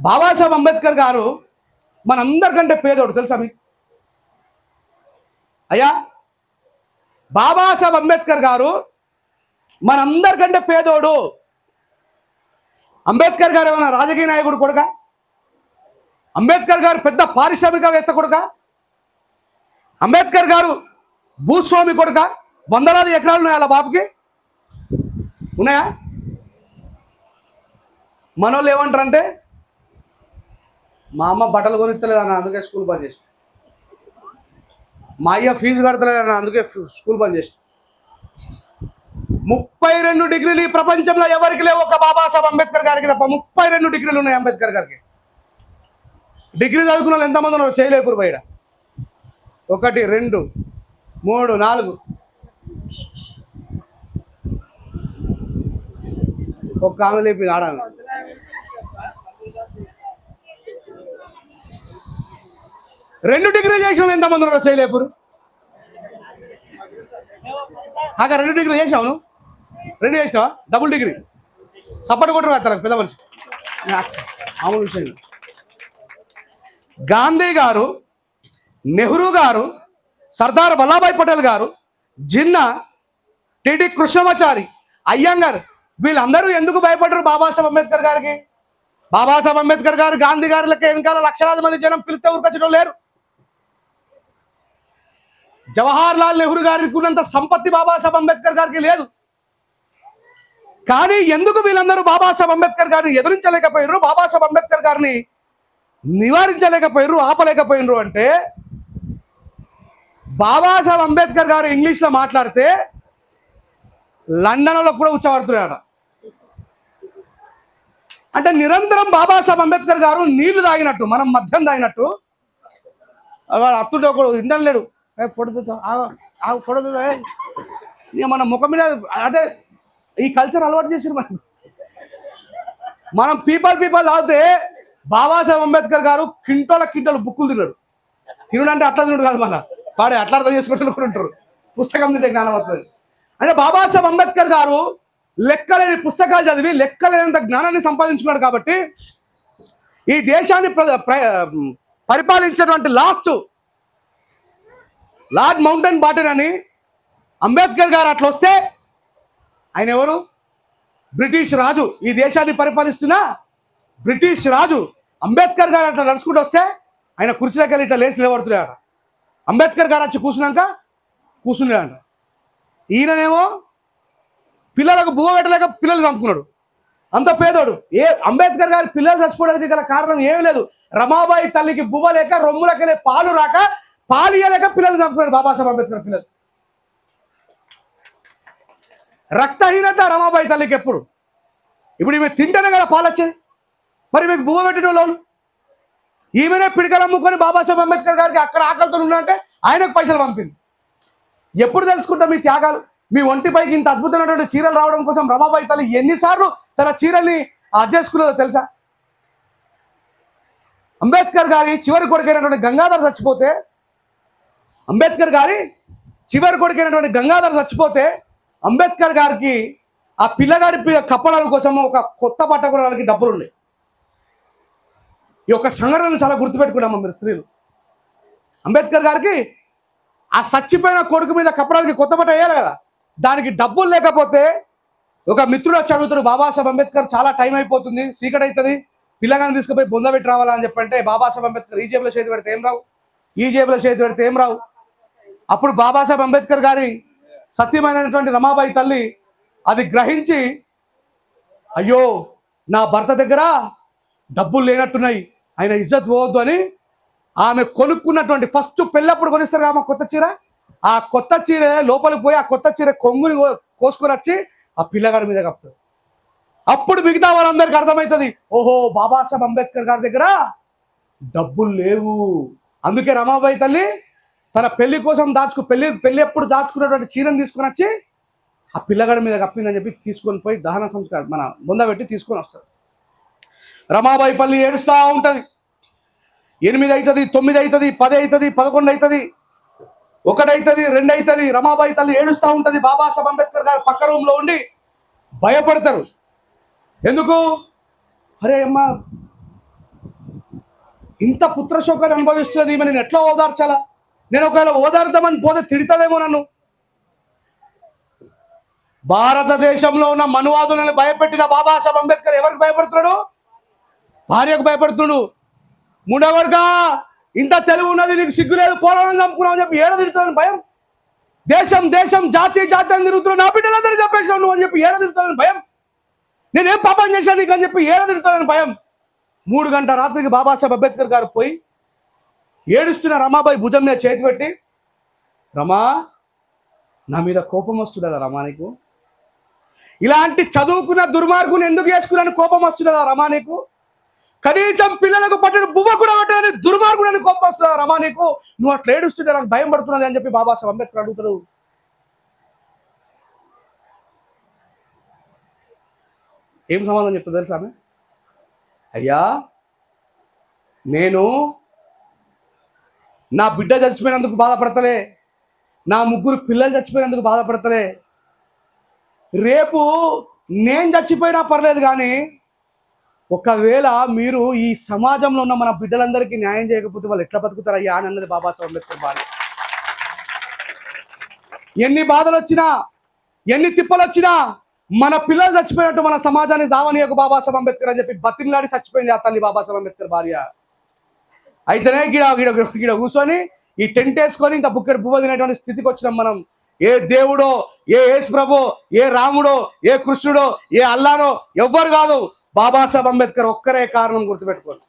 బాబాసాహెబ్ అంబేద్కర్ గారు మనందరికంటే పేదోడు తెలుసా మీకు? అయ్యా బాబాసాహెబ్ అంబేద్కర్ గారు మనందరికంటే పేదోడు. అంబేద్కర్ గారు ఏమైనా రాజకీయ నాయకుడు కొడుక? అంబేద్కర్ గారు పెద్ద పారిశ్రామికవేత్త కొడుక? అంబేద్కర్ గారు భూస్వామి కొడుక? వందలాది ఎకరాలు ఉన్నాయా బాబుకి? ఉన్నాయా? మనోళ్ళు ఏమంటారంటే మా అమ్మ బట్టలు కొనిస్తలేదు అన్న అందుకే స్కూల్ బంద్ చేసి మా అయ్య ఫీజు కడతలేదు అన్న అందుకే స్కూల్ బంద్ చేసి ముప్పై రెండు డిగ్రీలు ఈ ప్రపంచంలో ఎవరికి లేవు? ఒక బాబాసాహెబ్ అంబేద్కర్ గారికి తప్ప ముప్పై రెండు డిగ్రీలు ఉన్నాయి అంబేద్కర్ గారికి. డిగ్రీ చదువుకున్న వాళ్ళు ఎంతమంది ఉన్నారు? చేయలేపురు బయట ఒకటి రెండు మూడు నాలుగు. ఒక్క ఆమె లేపి ఆడామె. రెండు డిగ్రీ చేసిన ఎంతమంది ఉన్నారు చేయలేపురు? అక్కడ రెండు డిగ్రీ చేసావు నువ్వు? రెండు చేసినావా? Double degree. సపోర్ట్ కొట్టరు తనకు పెద్ద మనిషి. అవును విషయం గాంధీ గారు నెహ్రూ గారు సర్దార్ వల్లభాయ్ పటేల్ గారు జిన్నా టిడి కృష్ణమాచారి అయ్యంగారు వీళ్ళందరూ ఎందుకు భయపడరు బాబాసాహెబ్ అంబేద్కర్ గారికి? బాబాసాహెబ్ అంబేద్కర్ గారు గాంధీ గారులకి వెనకాల లక్షలాది మంది జనం పిలిస్తే ఊరికొచ్చడం లేరు. జవహర్ లాల్ నెహ్రూ గారికి ఉన్నంత సంపత్తి బాబాసాహెబ్ అంబేద్కర్ గారికి లేదు. కానీ ఎందుకు వీళ్ళందరూ బాబాసాహెబ్ అంబేద్కర్ గారిని ఎదురించలేకపోయారు బాబాసాహెబ్ అంబేద్కర్ గారిని నివారించలేకపోయారు ఆపలేకపోయినరు అంటే బాబాసాహెబ్ అంబేద్కర్ గారు ఇంగ్లీష్లో మాట్లాడితే లండన్లో కూడా ఉచ్చబడుతున్నాడు అంటే నిరంతరం బాబాసాహెబ్ అంబేద్కర్ గారు నీళ్ళు తాగినట్టు మనం మద్యం తాగినట్టు. వాడు అత్తుడు ఒకడు ఇంటం ఫోటోతో ఏ ఫోటో ఆగు, ఇక మన ముఖం మీద అంటే ఈ కల్చర్ అలవాటు చేసారు మనకు. మనం పీపల్ పీపల్ తాగితే బాబాసాహెబ్ అంబేద్కర్ గారు కింటోల కింటోల బుక్కులు తిన్నాడు. తినడు అంటే అట్లా తినడు కాదు మన. వాడే అట్లా అర్థం చేసుకుంటే కూడా ఉంటారు. పుస్తకం తింటే జ్ఞానం వస్తుంది. అంటే బాబాసాహెబ్ అంబేద్కర్ గారు లెక్కలేని పుస్తకాలు చదివి లెక్కలేనంత జ్ఞానాన్ని సంపాదించుకున్నాడు కాబట్టి ఈ దేశాన్ని ప్ర- ప్ర- పరిపాలించినటువంటి లాస్ట్ లార్డ్ మౌంటైన్ బాటన్ అని అంబేద్కర్ గారు అట్లా వస్తే ఆయన ఎవరు? బ్రిటిష్ రాజు. ఈ దేశాన్ని పరిపాలిస్తున్న బ్రిటిష్ రాజు అంబేద్కర్ గారు అట్లా నడుచుకుంటూ వస్తే ఆయన కుర్చీలోకి వెళ్ళి ఇట్లా లేచి నిలబడుతున్నాడు అంబేద్కర్ గారు వచ్చి కూర్చున్నాక కూర్చున్నాడు ఈయననేమో పిల్లలకు బువ్వ పెట్టలేక పిల్లలు చంపుకున్నాడు. అంత పేదోడు. ఏ అంబేద్కర్ గారి పిల్లలు చచ్చిపోవడానికి గల కారణం ఏమీ లేదు. రమాబాయి తల్లికి బువ్వ లేక రొమ్ములకెళ్ళే పాలు రాక పాలియలేక పిల్లలు చంపుతున్నారు బాబాసాహెబ్ అంబేద్కర్ పిల్లలు. రక్తహీనత రమాబాయి తల్లికి ఎప్పుడు? ఇప్పుడు ఈమె తింటేనే కదా పాలు మరి మీకు బువ్వ పెట్టిన వాళ్ళు ఈమెనే పిడికలు అమ్ముకొని బాబాసాహెబ్ అంబేద్కర్ గారికి అక్కడ ఆకలితో ఉన్నంటే ఆయనకు పైసలు పంపింది. ఎప్పుడు తెలుసుకుంటా మీ త్యాగాలు? మీ ఒంటిపైకి ఇంత అద్భుతమైనటువంటి చీరలు రావడం కోసం రమాబాయి తల్లి ఎన్నిసార్లు తన చీరల్ని అర్జేసుకున్నదో తెలుసా? అంబేద్కర్ గారి చివరి కొడుకైనటువంటి గంగాధర్ చచ్చిపోతే అంబేద్కర్ గారి చివరి కొడుకైనటువంటి గంగాధర్ చచ్చిపోతే అంబేద్కర్ గారికి ఆ పిల్లగాడి కప్పడాల కోసం ఒక కొత్త బట్ట కొనడానికి డబ్బులు ఉన్నాయి ఈ యొక్క సంఘటనను చాలా గుర్తుపెట్టుకున్నామా మీరు స్త్రీలు. అంబేద్కర్ గారికి ఆ చచ్చిపోయిన కొడుకు మీద కప్పడానికి కొత్త బట్ట వేయాలి కదా. దానికి డబ్బులు లేకపోతే ఒక మిత్రుడు వచ్చి అడుగుతాడు బాబాసాహెబ్ అంబేద్కర్ చాలా టైం అయిపోతుంది చీకటి అవుతుంది పిల్లగాని తీసుకుపోయి బొంద పెట్టి రావాలని చెప్పంటే బాబాసాహెబ్ అంబేద్కర్ ఈ జేబులో చేతి పెడితే ఏం రావు? ఈ జేబులో చేతి పెడితే ఏం రావు? అప్పుడు బాబాసాహెబ్ అంబేద్కర్ గారి సత్యమైనటువంటి రమాబాయి తల్లి అది గ్రహించి అయ్యో నా భర్త దగ్గర డబ్బులు లేనట్టున్నాయి ఆయన ఇజ్జత్ పోవద్దు అని ఆమె కొనుక్కున్నటువంటి ఫస్ట్ పెళ్ళప్పుడు కొనిస్తారు ఆమె కొత్త చీర? ఆ కొత్త చీర లోపలికి పోయి ఆ కొత్త చీర కొంగుని కో- కోసుకొని వచ్చి ఆ పిల్లగాడి మీద కప్పుతుంది అప్పుడు మిగతా వాళ్ళందరికీ అర్థమవుతుంది ఓహో బాబాసాహెబ్ అంబేద్కర్ గారి దగ్గర డబ్బులు లేవు. అందుకే రమాబాయి తల్లి తన పెళ్ళి కోసం దాచుకు పెళ్ళి పెళ్ళి ఎప్పుడు దాచుకున్నటువంటి చీరను తీసుకుని వచ్చి ఆ పిల్లగాడి మీద కప్పిందని చెప్పి తీసుకొని పోయి దహన సంస్కారం మన బొంద పెట్టి తీసుకొని వస్తారు రమాబాయి పల్లి ఏడుస్తూ ఉంటుంది. ఎనిమిది అవుతుంది తొమ్మిది అవుతుంది పది అవుతుంది పదకొండు అవుతుంది ఒకటి అవుతుంది రెండు అవుతుంది రమాబాయి తల్లి ఏడుస్తూ ఉంటుంది. బాబాసాహెబ్ అంబేద్కర్ గారు పక్క రూమ్లో ఉండి భయపడతారు. ఎందుకు? అరే అమ్మా ఇంత పుత్రశోకాన్ని అనుభవిస్తున్నది ఈమె నేను ఎట్లా ఓదార్చాలా? నేను ఒకవేళ ఓదార్దామని పోతే తిడతదేమో నన్ను. భారతదేశంలో ఉన్న మనువాదులను భయపెట్టిన బాబాసాహెబ్ అంబేద్కర్ ఎవరికి భయపడుతున్నాడు? భార్యకు భయపడుతున్నాడు. ముండగొడుగా ఇంత తెలివి ఉన్నది నీకు సిగ్గు లేదు పోరాటం చంపుకున్నావు అని చెప్పి ఏడ తిడుతుందని భయం? దేశం దేశం జాతి జాతి అని తిరుగుతున్నావు నా బిడ్డలందరూ చెప్పేసావు నువ్వు అని చెప్పి ఏడ తిరుగుతుందని భయం? నేనేం పాపం చేశాను నీకు అని చెప్పి ఏడ తిరుగుతుందని భయం? మూడు గంటల రాత్రికి బాబాసాహెబ్ అంబేద్కర్ గారు పోయి ఏడుస్తున్న రమాబాయి భుజం మీద చేతి పెట్టి రమా నా మీద కోపం వస్తుందా రమా నీకు? ఇలాంటి చదువుకున్న దుర్మార్గుని ఎందుకు చేసుకున్నాను కోపం వస్తున్నదా రమా నీకు? కనీసం పిల్లలకు పట్టిన బువ్వ కూడా పట్టని దుర్మార్గుడని కోపం వస్తుందా రమా నీకు? నువ్వు అట్లా ఏడుస్తుంటే నాకు భయం పడుతున్నది అని చెప్పి బాబాసాహెబ్ అంబేద్కర్ అడుగుతాడు. ఏం సమాధానం చెప్తా తెలుసా అయ్యా నేను నా బిడ్డ చచ్చిపోయినందుకు బాధపడతలే. నా ముగ్గురు పిల్లలు చచ్చిపోయినందుకు బాధపడతలే. రేపు నేను చచ్చిపోయినా పర్లేదు కానీ ఒకవేళ మీరు ఈ సమాజంలో ఉన్న మన బిడ్డలందరికీ న్యాయం చేయకపోతే వాళ్ళు ఎట్లా బతుకుతారయ్యా అని అన్నది బాబా అంబేద్కర్ బాధ ఎన్ని బాధలు వచ్చినా ఎన్ని తిప్పలు వచ్చినా మన పిల్లలు చచ్చిపోయినట్టు మన సమాజాన్ని సావనీయకు బాబాసాహెబ్ అంబేద్కర్ అని చెప్పి బతిమలాడి చచ్చిపోయింది ఆ తల్లి బాబాసాహెబ్ అంబేద్కర్ భార్య. అయితేనే గిడ గిడ గిడ కూర్చొని ఈ టెంట్ వేసుకొని ఇంత బుక్కెడు పువ్వు తినేటువంటి స్థితికి వచ్చినాం మనం. ఏ దేవుడో ఏ యేసు ప్రభు ఏ రాముడో ఏ కృష్ణుడో ఏ అల్లానో ఎవ్వరు కాదు. బాబాసాహెబ్ అంబేద్కర్ ఒక్కరే కారణం గుర్తుపెట్టుకోండి.